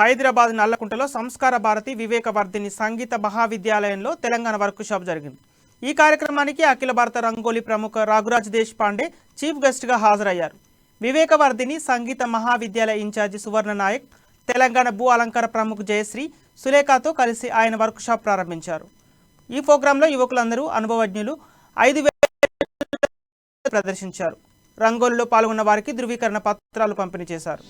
హైదరాబాద్ నల్లకుంటలో సంస్కార భారతి వివేకవర్ధిని సంగీత మహావిద్యాలయంలో Telangana workshop జరిగింది. ఈ కార్యక్రమానికి అఖిల భారత రంగోలీ ప్రముఖ రాఘురాజ్ దేశ్ పాండే చీఫ్ గెస్ట్గా హాజరయ్యారు. వివేకవర్ధిని సంగీత మహావిద్యాలయ ఇన్ఛార్జి సువర్ణ నాయక్ తెలంగాణ భూ అలంకార ప్రముఖ జయశ్రీ సులేఖతో కలిసి ఆయన వర్క్ షాప్ ప్రారంభించారు. ఈ ప్రోగ్రాంలో యువకులందరూ అనుభవజ్ఞులు ఐదు వేల ప్రదర్శించారు. రంగోలీలో పాల్గొన్న వారికి ధృవీకరణ పత్రాలు పంపిణీ చేశారు.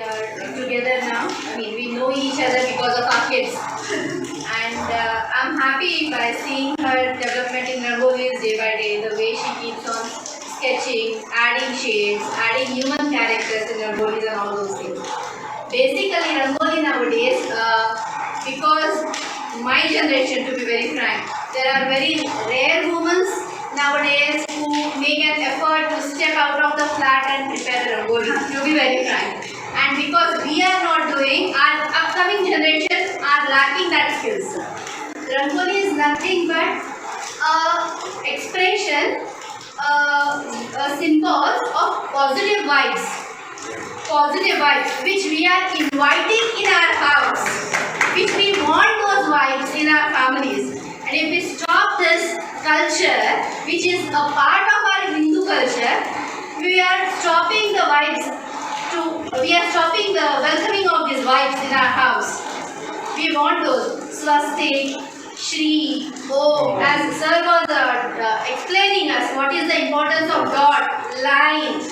Are together now. I mean, we know each other because of our kids. and uh, I'm happy by seeing her development in Rangolis day by day, the way she keeps on sketching, adding shades, adding human characters in Rangolis and all those things. Basically, Rangoli nowadays, uh, because my generation, to be very frank, there are very rare women nowadays who make an effort to step out of the flat and prepare the Rangoli, to be very frank. And because we are not doing, our upcoming generations lacking that skills. Rangoli is nothing but a expression, uh, a symbol of positive vibes positive vibes which we are inviting in our house, which we want those vibes in our families. And if we stop this culture, which is a part of our Hindu culture, we are stopping the vibes to, we are stopping the Those swastik, Shri, Om, as Sir was uh, uh, explaining us what is the importance of dot, line,